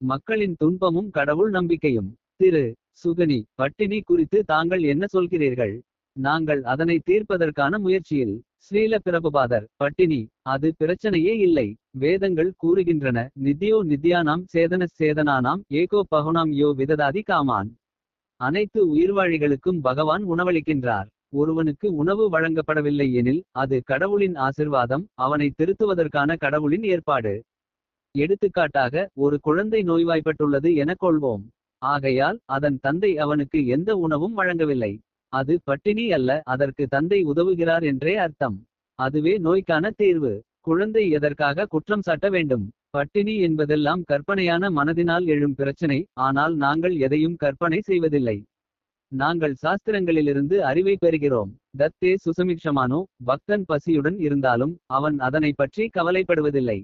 மக்களின் துன்பமும் கடவுள் நம்பிக்கையும். திரு. சுகனி பட்டினி குறித்து தாங்கள் என்ன சொல்கிறீர்கள். நாங்கள் அதனை தீர்ப்பதற்கான முயற்சியில். ஸ்ரீல பிரபுபாதர் பட்டினி அது பிரச்சனையே இல்லை. வேதங்கள் கூறுகின்றன நித்தியோ நித்தியானாம் சேதன சேதனானாம் ஏகோ பகுனாம் யோ விததாதி காமான். அனைத்து உயிர்வாழிகளுக்கும் பகவான் உணவளிக்கின்றார். ஒருவனுக்கு உணவு வழங்கப்படவில்லை எனில் அது கடவுளின் ஆசிர்வாதம். அவனை திருத்துவதற்கான கடவுளின் ஏற்பாடு. எடுத்துக்காட்டாக ஒரு குழந்தை நோய்வாய்ப்பட்டுள்ளது எனக் கொள்வோம். ஆகையால் அதன் தந்தை அவனுக்கு எந்த உணவும் வழங்கவில்லை. அது பட்டினி அல்ல அதற்கு தந்தை உதவுகிறார் என்றே அர்த்தம். அதுவே நோய்க்கான தீர்வு. குழந்தை எதற்காக குற்றம் சாட்ட வேண்டும். பட்டினி என்பதெல்லாம் கற்பனையான மனதினால் எழும் பிரச்சனை. ஆனால் நாங்கள் எதையும் கற்பனை செய்வதில்லை. நாங்கள் சாஸ்திரங்களிலிருந்து அறிவை பெறுகிறோம். தத்தே சுசமிக்ஷமானோ பக்தன் பசியுடன் இருந்தாலும். அவன் அதனை பற்றி கவலைப்படுவதில்லை.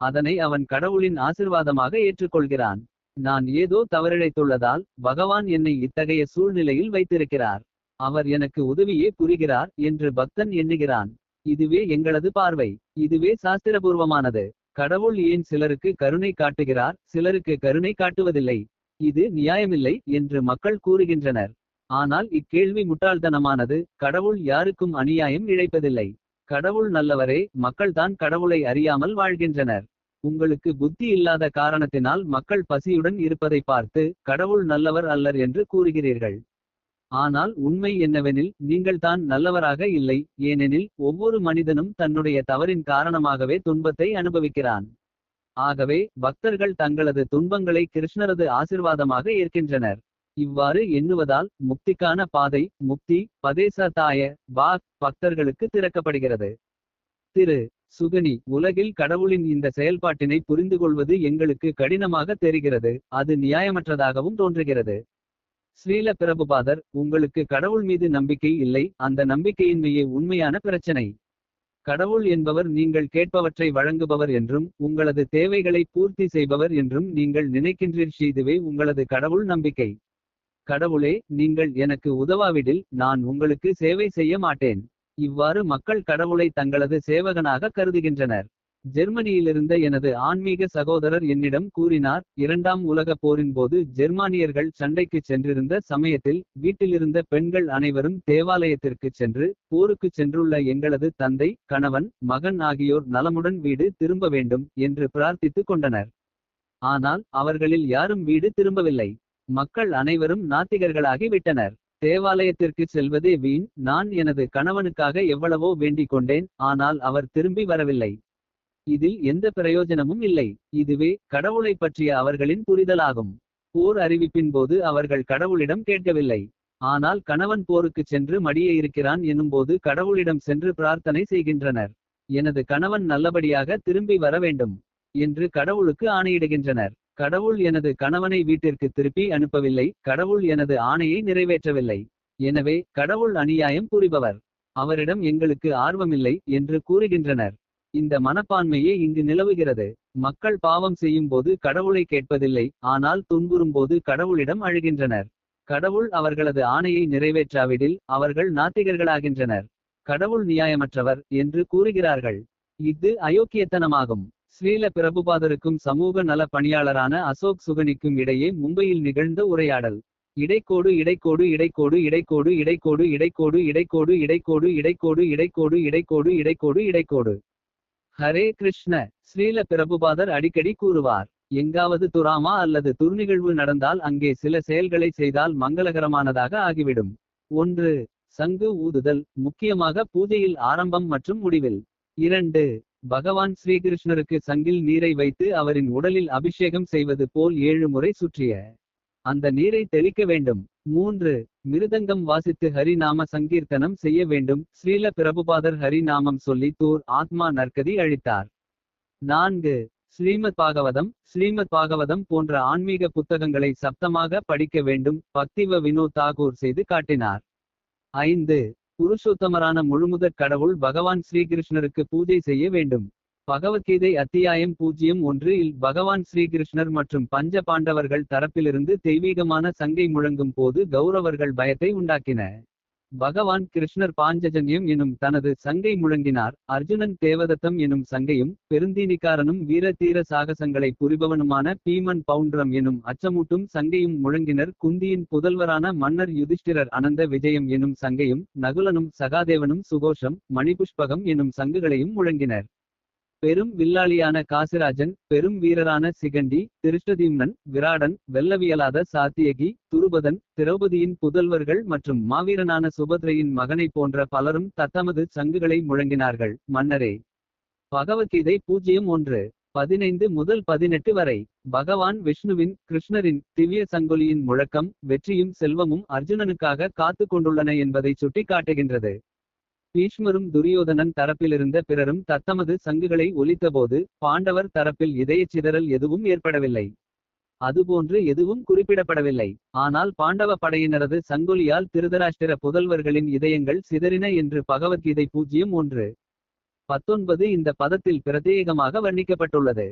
அதனை அவன் கடவுளின் ஆசிர்வாதமாக ஏற்றுக்கொள்கிறான். நான் ஏதோ தவறிழைத்துள்ளதால் பகவான் என்னை இத்தகைய சூழ்நிலையில் வைத்திருக்கிறார். அவர் எனக்கு உதவியே புரிகிறார் என்று பக்தன் எண்ணுகிறான். இதுவே எங்களது பார்வை. இதுவே சாஸ்திரபூர்வமானது. கடவுள் ஏன் சிலருக்கு கருணை காட்டுகிறார் சிலருக்கு கருணை காட்டுவதில்லை. இது நியாயமில்லை என்று மக்கள் கூறுகின்றனர். ஆனால் இக்கேள்வி முட்டாள்தனமானது கடவுள் யாருக்கும் அநியாயம் இழைப்பதில்லை. கடவுள் நல்லவரே மக்கள்தான் கடவுளை அறியாமல் வாழ்கின்றனர். உங்களுக்கு புத்தி இல்லாத காரணத்தினால் மக்கள் பசியுடன் இருப்பதை பார்த்து. கடவுள் நல்லவர் அல்லர் என்று கூறுகிறீர்கள். ஆனால் உண்மை என்னவெனில் நீங்கள் தான் நல்லவராக இல்லை. ஏனெனில் ஒவ்வொரு மனிதனும் தன்னுடைய தவறின் காரணமாகவே துன்பத்தை அனுபவிக்கிறான். ஆகவே பக்தர்கள் தங்களது துன்பங்களை கிருஷ்ணரது ஆசிர்வாதமாக ஏற்கின்றனர். இவ்வாறு எண்ணுவதால் முக்திக்கான பாதை முக்தி பதேசதாய பாக் பக்தர்களுக்கு திறக்கப்படுகிறது. திரு. சுகனி உலகில் கடவுளின் இந்த செயல்பாட்டினை புரிந்து கொள்வது எங்களுக்கு கடினமாக தெரிகிறது. அது நியாயமற்றதாகவும் தோன்றுகிறது. ஸ்ரீல பிரபுபாதர் உங்களுக்கு கடவுள் மீது நம்பிக்கை இல்லை. அந்த நம்பிக்கையின்மையே உண்மையான பிரச்சனை. கடவுள் என்பவர் நீங்கள் கேட்பவற்றை வழங்குபவர் என்றும். உங்களது தேவைகளை பூர்த்தி செய்பவர் என்றும் நீங்கள் நினைக்கின்றீர் இதுவே உங்களது கடவுள் நம்பிக்கை. கடவுளே நீங்கள் எனக்கு உதவாவிடில் நான் உங்களுக்கு சேவை செய்ய மாட்டேன். இவ்வாறு மக்கள் கடவுளை தங்களது சேவகனாக கருதுகின்றனர். ஜெர்மனியிலிருந்த எனது ஆன்மீக சகோதரர் என்னிடம் கூறினார். இரண்டாம் உலகப் போரின் போது ஜெர்மானியர்கள் சண்டைக்குச் சென்றிருந்த சமயத்தில். வீட்டிலிருந்த பெண்கள் அனைவரும் தேவாலயத்திற்குச் சென்று. போருக்குச் சென்றுள்ள எங்களது தந்தை கணவன் மகன் ஆகியோர் நலமுடன் வீடு திரும்ப வேண்டும். என்று பிரார்த்தித்துக் கொண்டனர். ஆனால் அவர்களில் யாரும் வீடு திரும்பவில்லை. மக்கள் அனைவரும் நாத்திகர்களாகி விட்டனர். தேவாலயத்திற்கு செல்வதே வீண் நான் எனது கணவனுக்காக எவ்வளவோ வேண்டிக் கொண்டேன். ஆனால் அவர் திரும்பி வரவில்லை. இதில் எந்த பிரயோஜனமும் இல்லை. இதுவே கடவுளைப் பற்றிய அவர்களின் புரிதலாகும். போர் அறிவிப்பின் போது அவர்கள் கடவுளிடம் கேட்கவில்லை. ஆனால் கணவன் போருக்குச் சென்று மடிய இருக்கிறான் எனும்போது கடவுளிடம் சென்று பிரார்த்தனை செய்கின்றனர். எனது கணவன் நல்லபடியாக திரும்பி வர வேண்டும். என்று கடவுளுக்கு ஆணையிடுகின்றனர். கடவுள் எனது கணவனை வீட்டிற்கு திருப்பி அனுப்பவில்லை. கடவுள் எனது ஆணையை நிறைவேற்றவில்லை. எனவே கடவுள் அநியாயம் புரிபவர். அவரிடம் எங்களுக்கு ஆர்வமில்லை என்று கூறுகின்றனர். இந்த மனப்பான்மையே இங்கு நிலவுகிறது. மக்கள் பாவம் செய்யும்போது கடவுளை கேட்பதில்லை. ஆனால் துன்புறும்போது கடவுளிடம் அழுகின்றனர். கடவுள் அவர்களது ஆணையை நிறைவேற்றாவிடில் அவர்கள் நாத்திகர்களாகின்றனர். கடவுள் நியாயமற்றவர் என்று கூறுகிறார்கள். இது அயோக்கியத்தனமாகும். ஸ்ரீல பிரபுபாதருக்கும் சமூக நல பணியாளரான அசோக் சுகனிக்கும் இடையே மும்பையில் நிகழ்ந்த உரையாடல். இடைக்கோடு இடைக்கோடு இடைக்கோடு இடைக்கோடு இடைக்கோடு இடைக்கோடு இடைக்கோடு இடைக்கோடு இடைக்கோடு இடைக்கோடு இடைக்கோடு இடைக்கோடு இடைக்கோடு. ஹரே கிருஷ்ண ஸ்ரீல பிரபுபாதர் அடிக்கடி கூறுவார். எங்காவது துராமா அல்லது துர்நிகழ்வு நடந்தால் அங்கே சில செயல்களை செய்தால் மங்களகரமானதாக ஆகிவிடும். ஒன்று சங்கு ஊதுதல் முக்கியமாக பூஜையில் ஆரம்பம் மற்றும் முடிவில். இரண்டு பகவான் ஸ்ரீகிருஷ்ணருக்கு சங்கில் நீரை வைத்து அவரின் உடலில் அபிஷேகம் செய்வது போல் ஏழு முறை சுற்றிய. அந்த நீரை தெளிக்க வேண்டும். மூன்று மிருதங்கம் வாசித்து ஹரிநாம சங்கீர்த்தனம் செய்ய வேண்டும். ஸ்ரீல பிரபுபாதர் ஹரி நாமம் சொல்லி தூர் ஆத்மா நற்கதி அழித்தார். நான்கு ஸ்ரீமத் பாகவதம் ஸ்ரீமத் பாகவதம் போன்ற ஆன்மீக புத்தகங்களை சப்தமாக படிக்க வேண்டும். பக்திவ வினோத் தாகூர் செய்து காட்டினார். ஐந்து புருஷோத்தமரான முழுமுதற் கடவுள் பகவான் ஸ்ரீகிருஷ்ணருக்கு பூஜை செய்ய வேண்டும். பகவத்கீதை அத்தியாயம் பூஜ்யம் ஒன்று இல் பகவான் ஸ்ரீகிருஷ்ணர் மற்றும் பஞ்ச பாண்டவர்கள் தரப்பிலிருந்து தெய்வீகமான சங்கை முழங்கும் போது கௌரவர்கள் பயத்தை உண்டாக்கின. பகவான் கிருஷ்ணர் பாஞ்சஜன்யம் எனும் தனது சங்கை முழங்கினார். அர்ஜுனன் தேவதத்தம் எனும் சங்கையும் பெருந்தீனிக்காரனும் வீர தீர சாகசங்களை புரிபவனுமான பீமன் பவுண்ட்ரம் எனும் அச்சமூட்டும் சங்கையும் முழங்கினர். குந்தியின் புதல்வரான மன்னர் யுதிஷ்டிரர் அனந்த விஜயம் எனும் சங்கையும் நகுலனும் சகாதேவனும் சுகோஷம் மணிபுஷ்பகம் எனும் சங்குகளையும் முழங்கினர். பெரும் வில்லாளியான காசிராஜன் பெரும் வீரரான சிகண்டி திருஷ்டதீம்னன் விராடன் வெல்லவியலாத சாத்தியகி துருபதன் திரௌபதியின் புதல்வர்கள் மற்றும் மாவீரனான சுபத்ரையின் மகனைப் போன்ற பலரும் தத்தமது சங்குகளை முழங்கினார்கள். மன்னரே! பகவத்கீதை பூஜ்ஜியம் ஒன்று பதினைந்து முதல் பதினெட்டு வரை. பகவான் விஷ்ணுவின் கிருஷ்ணரின் திவ்ய சங்கொலியின் முழக்கம் வெற்றியும் செல்வமும் அர்ஜுனனுக்காக காத்து கொண்டுள்ளன என்பதை சுட்டிக்காட்டுகின்றது. பீஷ்மரும் துரியோதனன் தரப்பிலிருந்த பிறரும் தத்தமது சங்குகளை ஒலித்தபோது பாண்டவர் தரப்பில் இதயச்சிதறல் எதுவும் ஏற்படவில்லை. அதுபோன்று எதுவும் குறிப்பிடப்படவில்லை. ஆனால் பாண்டவ படையினரது சங்கொலியால் திருதராஷ்டிர புதல்வர்களின் இதயங்கள் சிதறின என்று பகவத்கீதை பூஜ்ஜியம் ஒன்று. பத்தொன்பது இந்த பதத்தில் பிரத்யேகமாக வர்ணிக்கப்பட்டுள்ளது.